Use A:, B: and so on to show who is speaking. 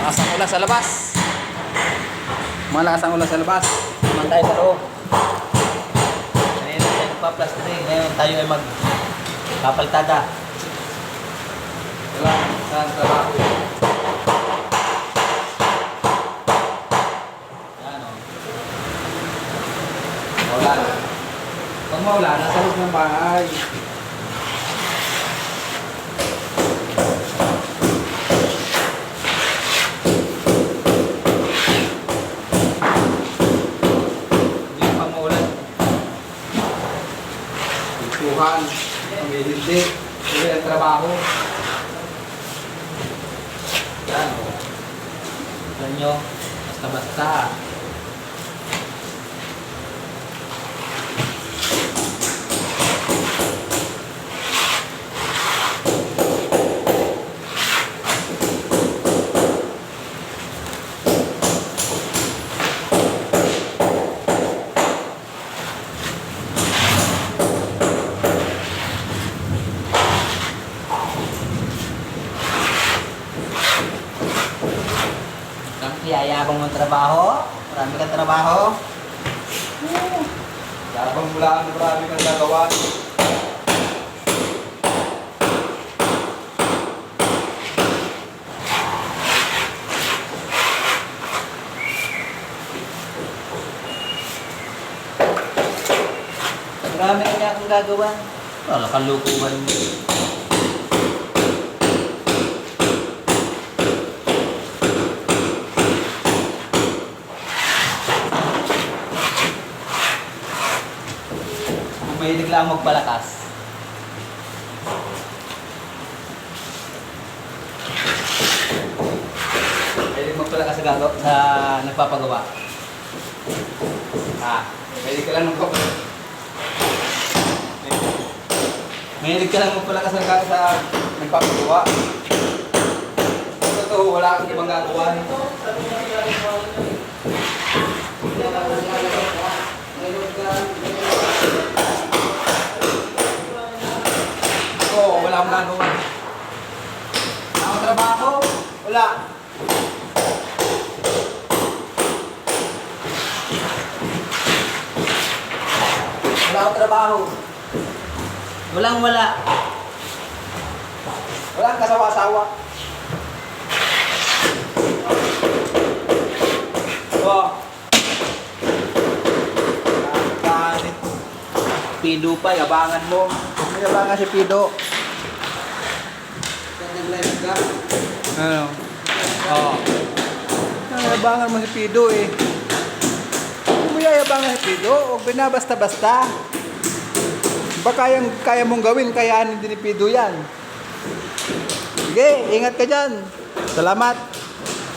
A: Malakas ang ulan sa labas. Malakas ang ulan sa labas. Naman tayo sa loob.
B: Kanina tayo nagpa-plastering. Ngayon tayo ay mag papaltada.
A: Wala, saan trabaho.
B: Yan o.
A: Wala. Pag mawala, nasa loob ng bahay.
B: Hindi pa maulan.
A: Ituhan. Ang hindi. Hindi ang trabaho.
B: Yan o. Alam nyo, basta-basta. Yayabang mong trabaho. Marami kang trabaho.
A: Yabang mula ang marami kang gagawa.
B: Marami akong gagawa. Wala mo. Mahilig lang magpalakas. Mahilig magpalakas sa, gagaw sa nagpapagawa.
A: Ah, pwede ka lang ng kapal.
B: Mahilig ka lang magpalakas ng sa
A: Nagpapagawa. Sa totoo, wala kang ibang gagawa. Oo, wala akong gagawa. Wala akong trabaho. Wala. Wala akong trabaho.
B: Walang wala.
A: Wala kang kasawa-asawa. Oo. Nakakalit. Pido pa, yabangan mo. Yabangan si Pido. Nag-live ka? Ano? Oo. Yabangan mo si Pido eh. Kung may yabangan si Pido, huwag binabasta-basta. Ba kayang, kaya mong gawin, kayaan din ni Pido yan. Sige, ingat ka dyan. Salamat.